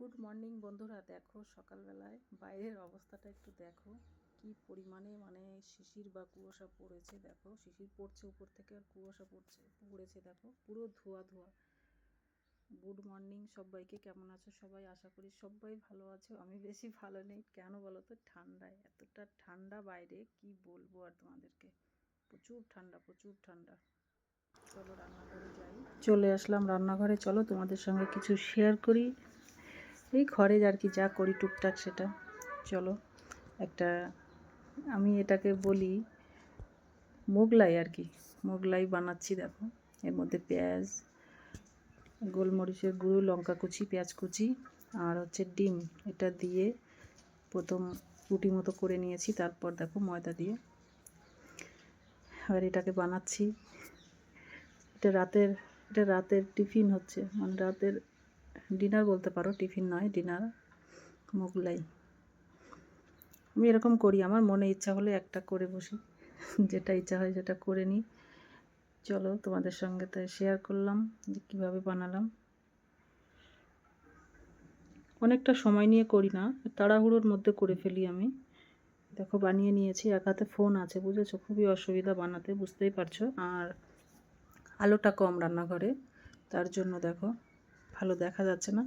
Good morning বন্ধুরা। দেখো, সকালবেলায় বাইরের অবস্থাটা একটু দেখো। কি পরিমাণে মানে শিশির বা কুয়াশা পড়েছে, দেখো। শিশির পড়ছে উপর থেকে আর কুয়াশা পড়ছে, পড়েছে, দেখো। পুরো ধোয়া ধোয়া। গুড মর্নিং সবাইকে কেমন আছো সবাই? আশা করি সবাই ভালো আছো। আমি বেশি ভালো নেই। কেন বলো তো? ঠান্ডায়। এতটা ঠান্ডা বাইরে, কি বলব আর তোমাদেরকে? প্রচুর ঠান্ডা প্রচুর ঠান্ডা। চলো রান্নাঘরে যাই। চলে আসলাম রান্নাঘরে। চলো তোমাদের সঙ্গে কিছু শেয়ার করি। এই ঘরে আর কি যা করি টুকটাক সেটা। চলো, একটা আমি এটাকে বলি মোগলাই আর কি। মোগলাই বানাচ্ছি দেখো। এর মধ্যে পেঁয়াজ, গোলমরিচের গুঁড়ো, লঙ্কা কুচি, পেঁয়াজ কুচি আর হচ্ছে ডিম। এটা দিয়ে প্রথম রুটি মতো করে নিয়েছি, তারপর দেখো ময়দা দিয়ে। আর এটাকে বানাচ্ছি। এটা রাতের এটা রাতের টিফিন হচ্ছে। মানে রাতের ডিনার বলতে পারো, টিফিন নয় ডিনার মোগলাই। আমি এরকম করি, আমার মনে ইচ্ছা হলে একটা করে বসি। যেটা ইচ্ছা হয় সেটা করে নিই। চলো, তোমাদের সঙ্গে তাই শেয়ার করলাম যে কীভাবে বানালাম। অনেকটা সময় নিয়ে করি না, তাড়াহুড়োর মধ্যে করে ফেলি আমি। দেখো, বানিয়ে নিয়েছি, এক হাতে ফোন আছে, বুঝেছ? খুবই অসুবিধা বানাতে, বুঝতেই পারছ। আর আলোটা কম রান্নাঘরে, তার জন্য দেখো। ভালো দেখা যাচ্ছে না।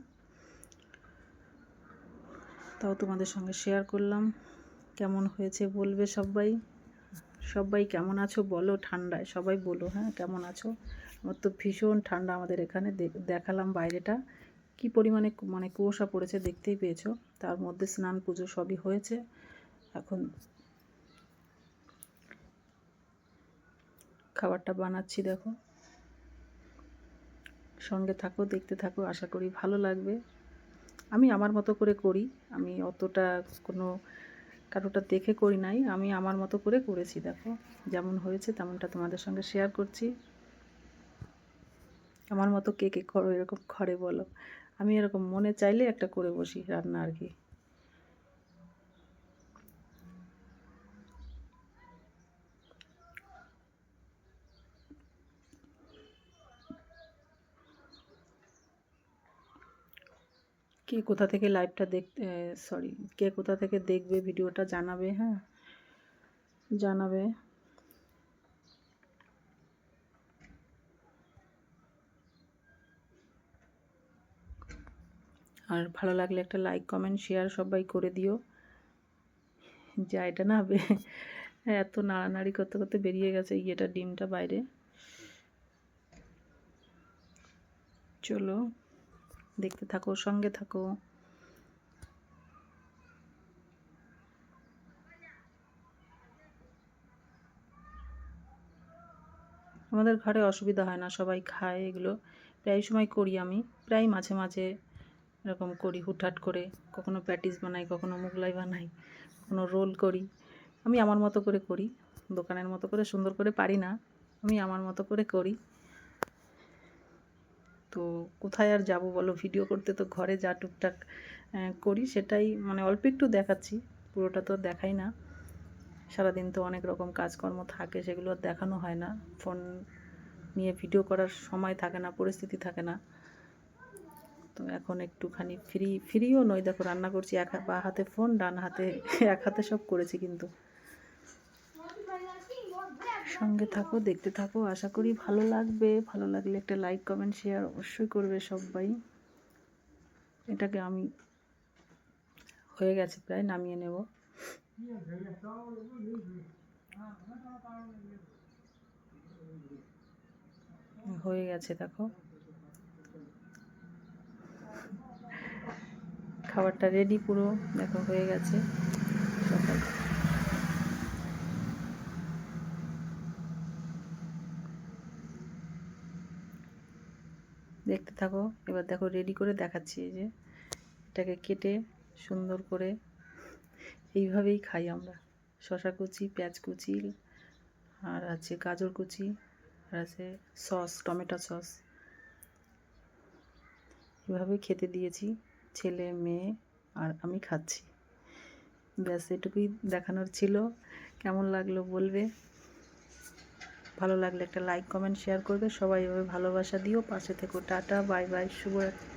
তাও তোমাদের সঙ্গে শেয়ার করলাম। কেমন হয়েছে বলবে সবাই। সবাই কেমন আছো বলো ঠান্ডায়, সবাই বলো হ্যাঁ কেমন আছো? আমার তো ভীষণ ঠান্ডা আমাদের এখানে দেখালাম বাইরেটা। কি পরিমাণে মানে কুয়াশা পড়েছে দেখতেই পেয়েছ। তার মধ্যে স্নান পুজো সবই হয়েছে। এখন খাবারটা বানাচ্ছি দেখো। সঙ্গে থাকো, দেখতে থাকো, আশা করি ভালো লাগবে। আমি আমার মতো করে করি, আমি অতটা কোনো কারোটা দেখে করি নাই, আমি আমার মতো করে করেছি, দেখো। যেমন হয়েছে তেমনটা তোমাদের সঙ্গে শেয়ার করছি। আমার মতো কে কে করো এরকম ঘরে বলো। আমি এরকম মনে চাইলে একটা করে বসি রান্না আর কি। কে কোথা থেকে লাইভটা দেখতে সরি কে কোথা থেকে দেখবে ভিডিওটা জানাবে হ্যাঁ? জানাবে। আর ভালো লাগলে একটা লাইক কমেন্ট শেয়ার সবাই করে দিও। যা এটা না এত নাড়ানাড়ি করতে করতে বেরিয়ে গেছে ইয়েটা ডিমটা বাইরে। চলো। দেখতে থাকো, সঙ্গে থাকো। আমাদের ঘরে অসুবিধা হয় না, সবাই খায় এগুলো। প্রায় সময় করি আমি, প্রায় মাঝে মাঝে এরকম করি, হুটহাট করে। কখনো প্যাটিস বানাই, কখনো মোগলাই বানাই, কখনো রোল করি। আমি আমার মতো করে করি, দোকানের মতো করে সুন্দর করে পারি না, আমি আমার মতো করে করি। তো কোথায় আর যাব বলো? ভিডিও করতে তো ঘরে যা টুকটাক করি সেটাই মানে অল্প একটু দেখাচ্ছি। পুরোটা তো দেখাই না। সারাদিন তো অনেক রকম কাজকর্ম থাকে, সেগুলো দেখানো হয় না। ফোন নিয়ে ভিডিও করার সময় থাকে না, পরিস্থিতি থাকে না। তো এখন একটুখানি ফ্রি ফ্রিও নয়। দেখো রান্না করছি, এক বা হাতে ফোন ডান হাতে, এক হাতে সব করেছি কিন্তু। সঙ্গে থাকো, দেখতে থাকো। আশা করি ভালো লাগবে। ভালো লাগলে একটা লাইক কমেন্ট শেয়ার অবশ্যই করবে সবাই। এটাকে আমি হয়ে গেছে, প্রায় নামিয়ে নেব। হয়ে গেছে, দেখো। খাবারটা রেডি পুরো, দেখো, হয়ে গেছে। সকাল। দেখতে থাকো। এবার দেখো রেডি করে দেখাচ্ছি যে। এটাকে কেটে সুন্দর করে এইভাবেই খাই আমরা। শশা কুচি, পেঁয়াজ কুচি, আর আছে গাজর কুচি, আর আছে সস, টমেটো সস। এভাবে খেতে দিয়েছি, ছেলে, মেয়ে, আর আমি খাচ্ছি। ব্যাস, এটুকুই দেখানোর ছিল। কেমন লাগল বলবে? ভালো লাগলে একটা লাইক কমেন্ট শেয়ার করবে। সবাই এভাবে ভালোবাসা দিও। পাশে থেকো। টাটা, বাই বাই, শুভরাত্রি।